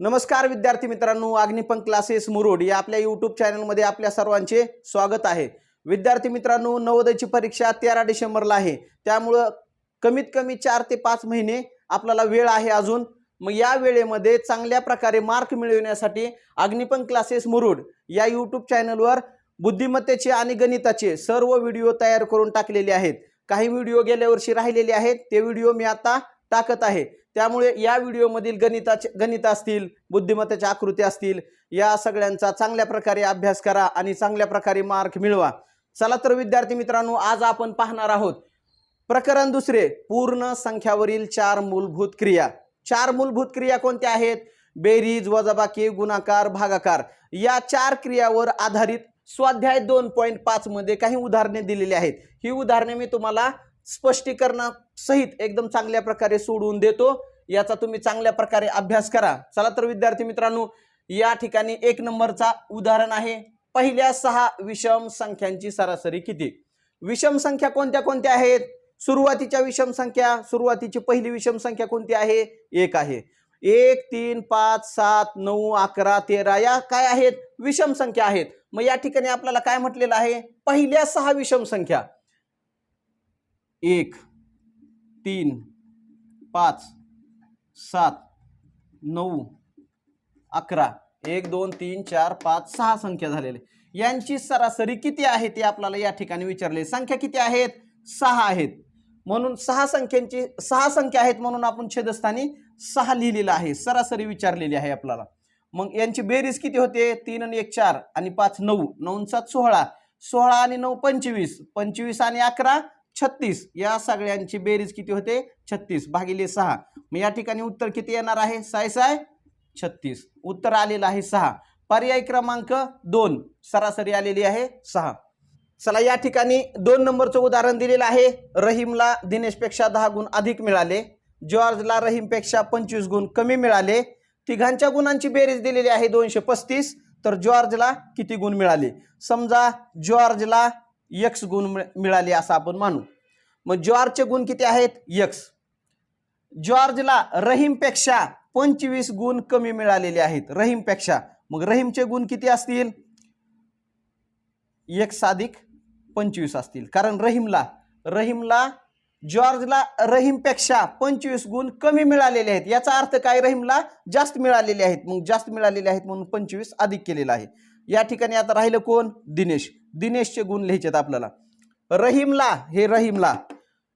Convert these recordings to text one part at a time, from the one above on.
नमस्कार विद्यार्थी मित्रांनो अग्निपंख क्लासेस मुरुड या आपल्या यूट्यूब चॅनलमध्ये आपल्या सर्वांचे स्वागत आहे. विद्यार्थी मित्रांनो नवोदयची परीक्षा तेरा डिसेंबरला आहे. त्यामुळं कमीत कमी चार ते पाच महिने आपल्याला वेळ आहे अजून. मग या वेळेमध्ये चांगल्या प्रकारे मार्क मिळविण्यासाठी अग्निपंख क्लासेस मुरुड या यूट्यूब चॅनलवर बुद्धिमत्तेचे आणि गणिताचे सर्व व्हिडिओ तयार करून टाकलेले आहेत. काही व्हिडिओ गेल्या वर्षी राहिलेले आहेत. ते व्हिडिओ मी आता टाकत आहे. त्यामुळे या व्हिडिओमधील गणिताचे गणित असतील बुद्धिमत्तेच्या आकृती असतील या सगळ्यांचा चांगल्या प्रकारे अभ्यास करा आणि चांगल्या प्रकारे मार्क मिळवा. चला तर विद्यार्थी मित्रांनो आज आपण पाहणार आहोत प्रकरण दुसरे पूर्ण संख्यावरील चार मूलभूत क्रिया. चार मूलभूत क्रिया कोणत्या आहेत? बेरीज वजाबाकी गुणाकार भागाकार. या चार क्रियावर आधारित स्वाध्याय दोन पॉईंट पाचमध्ये काही उदाहरणे दिलेली आहेत. ही उदाहरणे मी तुम्हाला स्पष्टीकरणासहित एकदम चांगल्या प्रकारे सोडवून देतो. याचा तुम्ही चांगल्या प्रकारे अभ्यास करा. चला तर विद्यार्थी मित्रांनो या ठिकाणी एक नंबरचा उदाहरण आहे. पहिल्या सहा विषम संख्यांची सरासरी किती? विषम संख्या कोणत्या कोणत्या आहेत? सुरुवातीच्या विषम संख्या सुरुवातीची पहिली विषम संख्या कोणती आहे? एक आहे. एक तीन पाच सात नऊ अकरा तेरा या काय आहेत? विषम संख्या आहेत. मग या ठिकाणी आपल्याला काय म्हटलेलं आहे? पहिल्या सहा विषम संख्या. एक तीन पाच सात नऊ अकरा. एक दोन तीन चार पाच सहा संख्या झालेले यांची सरासरी किती आहे ते आपल्याला या ठिकाणी विचारले. संख्या किती आहेत? सहा आहेत. म्हणून सहा संख्यांची सहा संख्या आहेत म्हणून आपण छेदस्थानी सहा लिहिलेलं आहे. सरासरी विचारलेली आहे आपल्याला. मग यांची बेरीज किती होते? तीन आणि एक चार आणि पाच नऊ. नऊ सात सोळा. सोळा आणि नऊ पंचवीस. पंचवीस आणि अकरा छत्तीस. या सगळ्यांची बेरीज किती होते? छत्तीस भागिले सहा. मग या ठिकाणी उत्तर किती येणार आहे? साय साय छत्तीस. उत्तर आलेलं आहे सहा. पर्याय क्रमांक दोन. सरासरी आलेली आहे सहा. चला या ठिकाणी दोन नंबरचं उदाहरण दिलेलं आहे. रहीमला दिनेशपेक्षा दहा गुण अधिक मिळाले. जॉर्जला रहीमपेक्षा पंचवीस गुण कमी मिळाले. तिघांच्या गुणांची बेरीज दिलेली आहे दोनशे पस्तीस. तर जॉर्जला किती गुण मिळाले? समजा जॉर्जला यक्स गुण मिळाले असं आपण मानू. मग जॉर्जचे गुण किती आहेत? यक्स जॉर्जला रहीमपेक्षा पंचवीस गुण कमी मिळालेले आहेत. रहीमपेक्षा. मग रहीमचे गुण किती असतील? एक अधिक पंचवीस असतील. कारण रहीमला रहीमला जॉर्जला रहीमपेक्षा पंचवीस गुण कमी मिळालेले आहेत. याचा अर्थ काय? रहीमला जास्त मिळालेले आहेत. मग जास्त मिळालेले आहेत म्हणून पंचवीस अधिक केलेला आहे. या ठिकाणी आता राहिलं कोण? दिनेश. दिनेशचे गुण लिहायचेत आपल्याला. रहीमला हे रहीमला.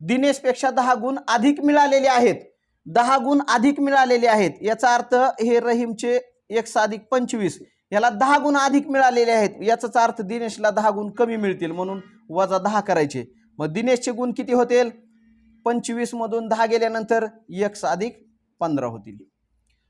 दिनेशपेक्षा दहा गुण अधिक मिळालेले आहेत. दहा गुण अधिक मिळालेले आहेत. याचा अर्थ हे रहीमचे एक अधिक पंचवीस. याला दहा गुण अधिक मिळालेले आहेत. याचाच अर्थ दिनेशला दहा गुण कमी मिळतील म्हणून वजा दहा करायचे. मग दिनेशचे गुण किती होतील? पंचवीसमधून दहा गेल्यानंतर एक अधिक पंधरा होतील.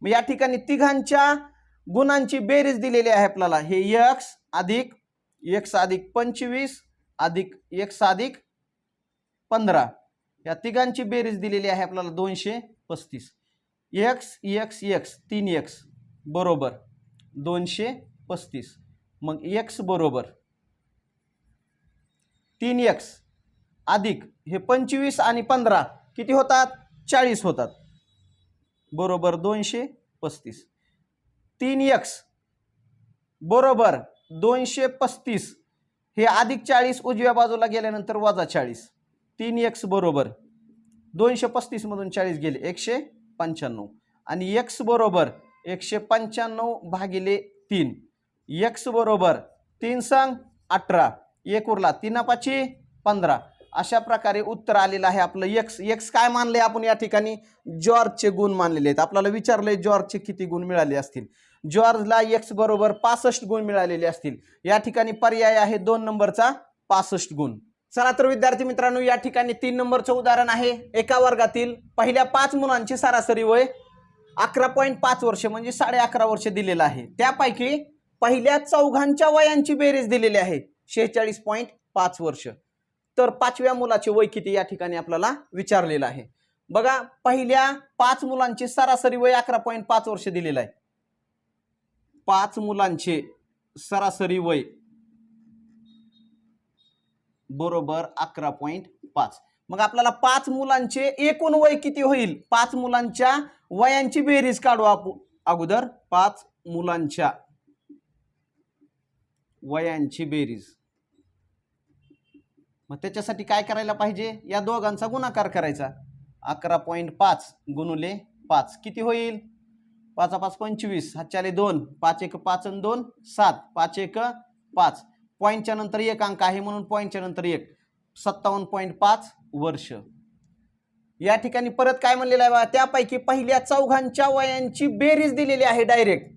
मग या ठिकाणी तिघांच्या गुणांची बेरीज दिलेली आहे आपल्याला. हे यक्स अधिक एक्स अधिक पंचवीस अधिक एक्स अधिक पंधरा. या तिघांची बेरीज दिलेली आहे आपल्याला दोनशे पस्तीस. एक्स एक्स एक्स तीन एक्स बरोबर दोनशे पस्तीस. मग एक्स बरोबर तीन एक्स अधिक हे पंचवीस आणि पंधरा किती होतात? चाळीस होतात. बरोबर दोनशे पस्तीस. तीन एक्स बरोबर दोनशे पस्तीस. हे अधिक चाळीस उजव्या बाजूला गेल्यानंतर वजा चाळीस. तीन एक्स बरोबर दोनशे पस्तीसमधून चाळीस गेले एकशे पंच्याण्णव. आणि एक्स बरोबर एकशे पंच्याण्णव भागिले तीन. एक्स बरोबर तीन सांग अठरा. एक उरला. तीन पाची पंधरा. अशा प्रकारे उत्तर आलेलं आहे आपलं एक्स एक्स काय मानले आपण या ठिकाणी? जॉर्जचे गुण मानलेले आहेत. आपल्याला विचारलंय जॉर्जचे किती गुण मिळाले असतील? जॉर्जला एक्स बरोबर पासष्ट गुण मिळालेले असतील. या ठिकाणी पर्याय आहे दोन नंबरचा पासष्ट गुण. चला तर विद्यार्थी मित्रांनो या ठिकाणी तीन नंबरचं उदाहरण आहे. एका वर्गातील पहिल्या पाच मुलांची सरासरी वय अकरा पॉईंट पाच वर्ष म्हणजे साडे अकरा वर्ष दिलेलं आहे. त्यापैकी पहिल्या चौघांच्या वयांची बेरीज दिलेली आहे शेहेचाळीस पॉईंट पाच वर्ष. तर पाचव्या मुलाचे वय किती या ठिकाणी आपल्याला विचारलेलं आहे. बघा पहिल्या पाच मुलांची सरासरी वय अकरा पॉईंट पाच वर्ष दिलेलं आहे. पाच मुलांचे सरासरी वय बरोबर अकरा पॉईंट पाच. मग आपल्याला पाच मुलांचे एकूण वय किती होईल? पाच मुलांच्या वयांची बेरीज काढू आपण अगोदर पाच मुलांच्या वयांची बेरीज. मग त्याच्यासाठी काय करायला पाहिजे? या दोघांचा गुणाकार करायचा. अकरा पॉईंट पाच गुणुले पाच. किती होईल? पाचा पाच पंचवीस हातच्याले दोन पाच एक पाच आणि दोन सात पाच एक पाच. पॉईंटच्या नंतर एक अंक आहे म्हणून पॉईंटच्या नंतर एक. सत्तावन्न पॉईंट पाच वर्ष. या ठिकाणी परत काय म्हणलेलं आहे बा? त्यापैकी पहिल्या चौघांच्या वयांची बेरीज दिलेली आहे डायरेक्ट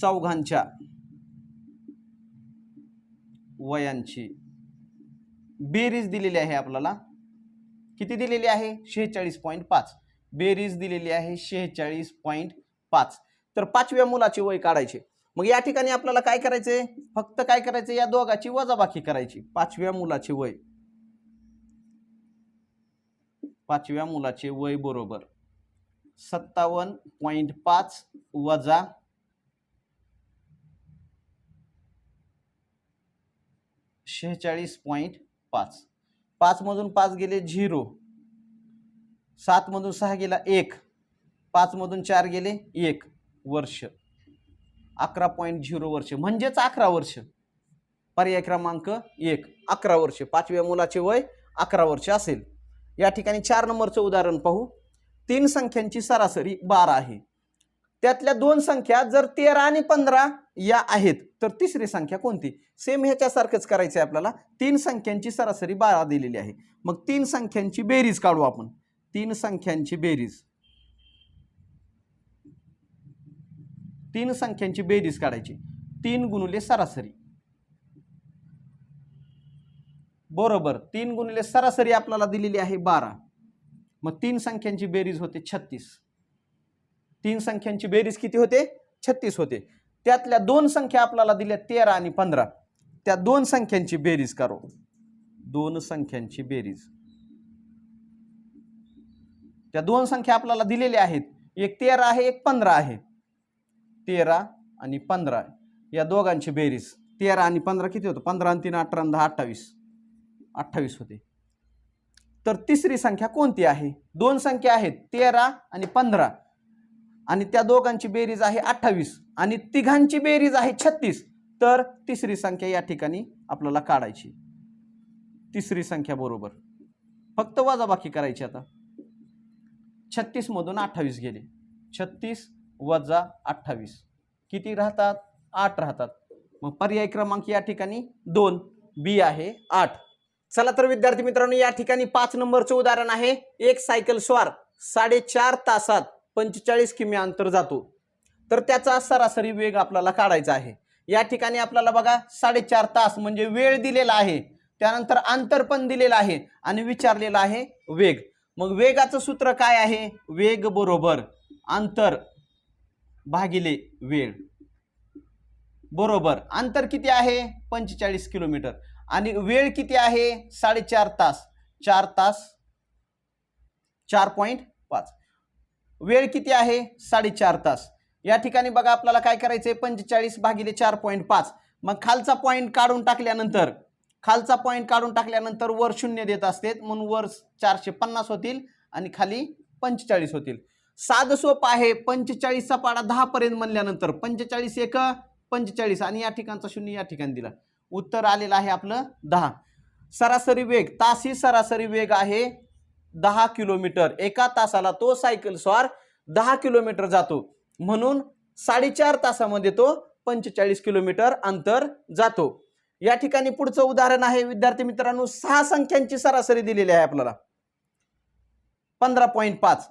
चौघांच्या वयांची बेरीज दिलेली आहे आपल्याला. किती दिलेली आहे? शेहेचाळीस पॉईंट पाच. बेरीज दिलेली आहे शेहेचाळीस पॉईंट पाच. तर पाचव्या मुलाचे वय काढायचे. मग या ठिकाणी आपल्याला काय करायचंय? फक्त काय करायचं या दोघाची वजाबाकी करायची. पाचव्या मुलाचे वय. पाचव्या मुलाचे वय बरोबर. सत्तावन्न पॉईंट पाच वजा शेहेचाळीस पॉईंट पाच. पाचमधून पाच गेले झिरो. सातमधून सहा गेला एक पाचमधून चार गेले एक वर्ष. अकरा पॉईंट झिरो वर्ष. म्हणजेच अकरा वर्ष. पर्याय क्रमांक एक अकरा वर्ष. पाचव्या मुलाचे वय अकरा वर्ष असेल. या ठिकाणी चार नंबरचं उदाहरण पाहू. तीन संख्यांची सरासरी बारा आहे. त्यातल्या दोन संख्या जर तेरा आणि पंधरा या आहेत तर तिसरी संख्या कोणती? सेम ह्याच्यासारखंच करायचं आहे आपल्याला. तीन संख्यांची सरासरी बारा दिलेली आहे. मग तीन संख्यांची बेरीज काढू आपण. तीन संख्यांची बेरीज. तीन संख्यांची बेरीज काढायची. तीन गुणुले सरासरी. बरोबर तीन गुणिले सरासरी आपल्याला दिलेली आहे बारा. मग तीन संख्यांची बेरीज होते छत्तीस. तीन संख्यांची बेरीज किती होते? छत्तीस होते. त्यातल्या दोन संख्या आपल्याला दिल्या तेरा आणि पंधरा. त्या दोन संख्यांची बेरीज करो. दोन संख्यांची बेरीज. त्या दोन संख्या आपल्याला दिलेल्या आहेत. एक तेरा आहे एक पंधरा आहे. तेरा आणि पंधरा. या दोघांची बेरीज. तेरा आणि पंधरा किती होतं? पंधरा आणि तीन अठरा दहा अठ्ठावीस. अठ्ठावीस होते. तर तिसरी संख्या कोणती आहे? दोन संख्या आहेत. तेरा आणि पंधरा. आणि त्या दोघांची बेरीज आहे अठ्ठावीस. आणि तिघांची बेरीज आहे छत्तीस. तर तिसरी संख्या या ठिकाणी आपल्याला काढायची. तिसरी संख्या बरोबर. फक्त वजाबाकी करायची आता. छत्तीसमधून अठ्ठावीस गेले. छत्तीस वजा अठ्ठावीस. किती राहतात? आठ राहतात. मग पर्याय क्रमांक या ठिकाणी दोन बी आहे आठ. चला तर विद्यार्थी मित्रांनो या ठिकाणी पाच नंबरचं उदाहरण आहे. एक सायकल स्वार साडेचार तासात पंचेचाळीस किमी अंतर जातो. तर त्याचा सरासरी वेग आपल्याला काढायचा आहे. या ठिकाणी आपल्याला बघा साडेचार तास म्हणजे वेळ दिलेला आहे. त्यानंतर अंतर पण दिलेलं आहे आणि विचारलेलं आहे वेग. मग वेगाचं सूत्र काय आहे? वेग बरोबर अंतर भागिले वेळ. बरोबर. अंतर किती आहे? पंचेचाळीस किलोमीटर. आणि वेळ किती आहे? साडेचार तास. चार तास चार पॉईंट पाच. वेळ किती आहे? साडेचार तास. या ठिकाणी बघा आपल्याला काय करायचंय? पंचेचाळीस भागिले चार पॉईंट पाच. मग खालचा पॉईंट काढून टाकल्यानंतर खालचा पॉईंट काढून टाकल्यानंतर वर शून्य देत असते. म्हणून वर चारशे पन्नास होतील आणि खाली पंचेचाळीस होतील. साधं सोप आहे. पंचेचाळीसचा पाडा दहा पर्यंत म्हणल्यानंतर पंचेचाळीस एक पंचेचाळीस आणि या ठिकाणचा शून्य या ठिकाणी दिला. उत्तर आलेलं आहे आपलं दहा. सरासरी वेग तासी सरासरी वेग आहे. दहा किलोमीटर. एका तासाला तो सायकल स्वार दहा किलोमीटर जातो. म्हणून साडेचार तासामध्ये तो पंचेचाळीस किलोमीटर अंतर जातो. या ठिकाणी पुढचं उदाहरण आहे विद्यार्थी मित्रांनो सहा संख्यांची सरासरी दिलेली आहे आपल्याला. पंधरा पॉईंट पाच.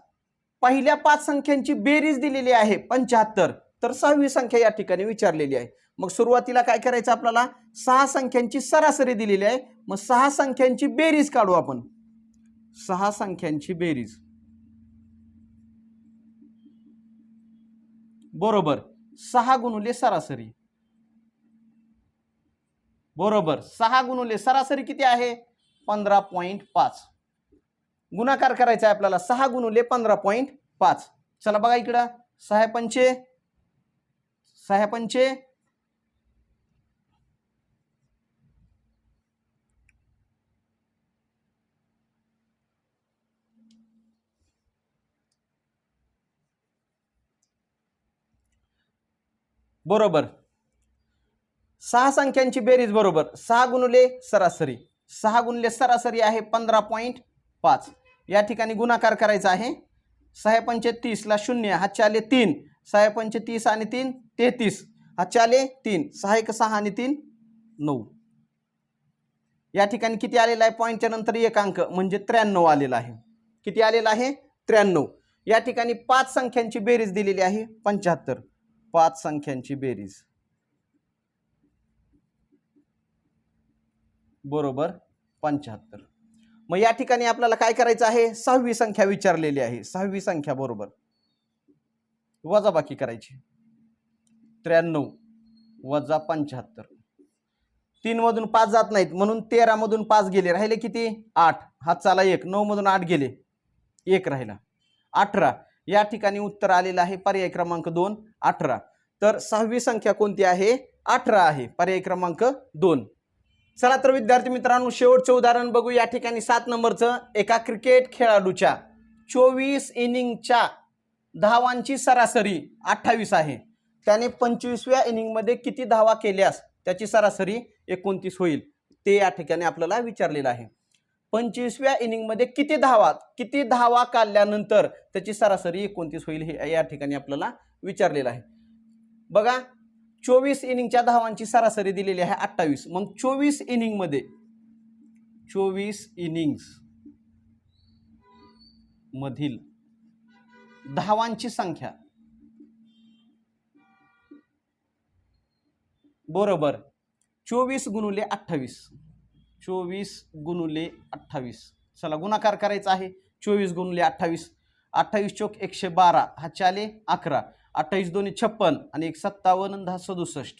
पहिल्या पाच संख्यांची बेरीज दिलेली आहे पंच्याहत्तर. तर सहावी संख्या या ठिकाणी विचारलेली आहे. मग सुरुवातीला काय करायचं आपल्याला? सहा संख्यांची सरासरी दिलेली आहे. मग सहा संख्यांची बेरीज काढू आपण. सहा संख्यांची बेरीज. बरोबर. सहा गुणुले सरासरी. बरोबर. सहा गुणुले सरासरी किती आहे? पंधरा पॉईंट पाच. गुणाकार करायचा आहे आपल्याला. सहा गुणुले पंधरा पॉईंट पाच. चला बघा इकडं. सहा पंचे. सहा पंचे. बरोबर. सहा संख्यांची बेरीज बरोबर. सहा गुणुले सरासरी. सहा गुणले सरासरी आहे पंधरा पॉईंट पाच. या ठिकाणी गुणाकार करायचा आहे. सहा पंचे तीसला शून्य हातचे आले तीन. सहा पंचे तीस आणि तीन तेहतीस. हातचे आले तीन. सहा एक सहा आणि तीन नऊ. या ठिकाणी किती आलेला आहे? पॉईंटच्या नंतर एक अंक म्हणजे त्र्याण्णव आलेला आहे. किती आलेला आहे? त्र्याण्णव. या ठिकाणी पाच संख्यांची बेरीज दिलेली आहे पंच्याहत्तर. पाच संख्यांची बेरीज. बरोबर पंच्याहत्तर. मग या ठिकाणी आपल्याला काय करायचं आहे? सहावी संख्या विचारलेली आहे. सहावी संख्या बरोबर. वजाबाकी करायची. त्र्याण्णव वजा पंच्याहत्तर. तीनमधून पाच जात नाहीत. म्हणून तेरामधून पाच गेले. राहिले किती? आठ. हा चाला एक. नऊमधून आठ गेले. एक राहिला. अठरा. या ठिकाणी उत्तर आलेलं आहे. पर्याय क्रमांक दोन अठरा. तर सहावी संख्या कोणती आहे? अठरा आहे. पर्याय क्रमांक दोन. चला तर विद्यार्थी मित्रांनो शेवटचं उदाहरण बघू. या ठिकाणी सात नंबरचं एका क्रिकेट खेळाडूच्या चोवीस इनिंगच्या धावांची सरासरी अठ्ठावीस आहे. त्याने पंचवीसव्या इनिंगमध्ये किती धावा केल्यास त्याची सरासरी एकोणतीस होईल? ते या ठिकाणी आपल्याला विचारलेलं आहे. पंचवीसव्या इनिंगमध्ये किती धावा किती धावा काढल्यानंतर त्याची सरासरी एकोणतीस होईल हे या ठिकाणी आपल्याला विचारलेलं आहे. बघा चोवीस इनिंगच्या धावांची सरासरी दिलेली आहे अठ्ठावीस. मग चोवीस इनिंगमध्ये चोवीस इनिंग्स मधील धावांची संख्या. बरोबर. चोवीस गुणुले अठ्ठावीस. चोवीस गुणुले अठ्ठावीस. चला गुणाकार करायचा आहे. चोवीस गुणुले अठ्ठावीस. अठ्ठावीस चोक एकशे बारा. हा चाले अकरा. अठ्ठावीस दोन्ही छप्पन आणि एक सत्तावन्न दहा सदुसष्ट.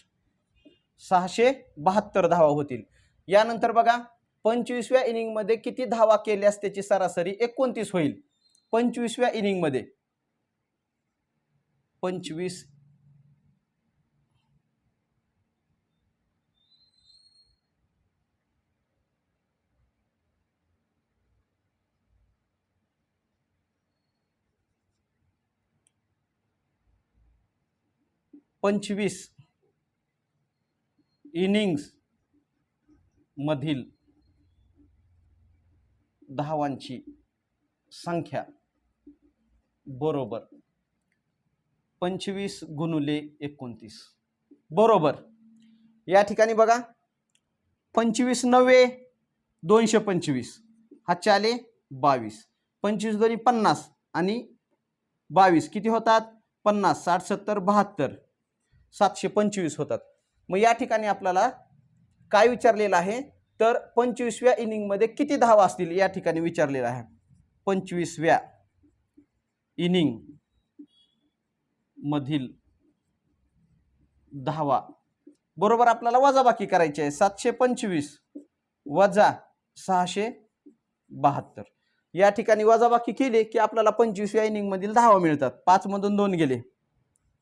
सहाशे बहात्तर धावा होतील. यानंतर बघा पंचवीसव्या इनिंगमध्ये किती धावा केल्यास त्याची सरासरी एकोणतीस होईल. पंचवीसव्या इनिंगमध्ये. पंचवीस पंचवीस इनिंग्समधील धावांची संख्या बरोबर पंचवीस गुणुले एकोणतीस. बरोबर. या ठिकाणी बघा. पंचवीस नव्वे दोनशे पंचवीस. हा चाले बावीस. पंचवीस दोन्ही पन्नास आणि बावीस किती होतात? पन्नास साठ सत्तर बहात्तर. सातशे पंचवीस होतात. मग या ठिकाणी आपल्याला काय विचारलेलं आहे? तर पंचवीसव्या इनिंगमध्ये किती धावा असतील या ठिकाणी विचारलेलं आहे. पंचवीसव्या इनिंग मधील धावा. बरोबर आपल्याला वजाबाकी करायची आहे. सातशे पंचवीस वजा सहाशे बहात्तर. या ठिकाणी वजाबाकी केली की आपल्याला पंचवीसव्या इनिंगमधील धावा मिळतात. पाचमधून दोन गेले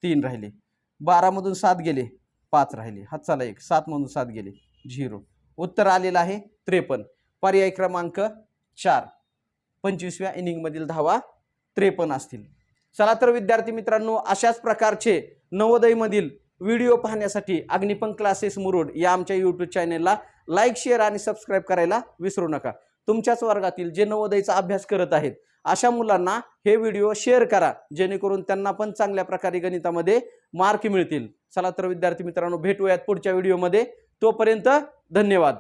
तीन राहिले. बारामधून सात गेले पाच राहिले. हात चला एक सातमधून सात गेले झिरो. उत्तर आलेलं आहे त्रेपन्न. पर्याय क्रमांक चार. पंचवीसव्या इनिंगमधील धावा त्रेपन्न असतील. चला तर विद्यार्थी मित्रांनो अशाच प्रकारचे नवोदयमधील व्हिडिओ पाहण्यासाठी अग्निपंख क्लासेस मुरुड या आमच्या यूट्यूब चॅनेलला लाईक शेअर आणि सबस्क्राईब करायला विसरू नका. तुमच्याच वर्गातील जे नवोदयचा अभ्यास करत आहेत अशा मुलांना हे व्हिडिओ शेअर करा जेणेकरून त्यांना पण चांगल्या प्रकारे गणितामध्ये मार्क मिळतील. चला तर विद्यार्थी मित्रांनो भेटूयात पुढच्या व्हिडिओमध्ये. तोपर्यंत धन्यवाद.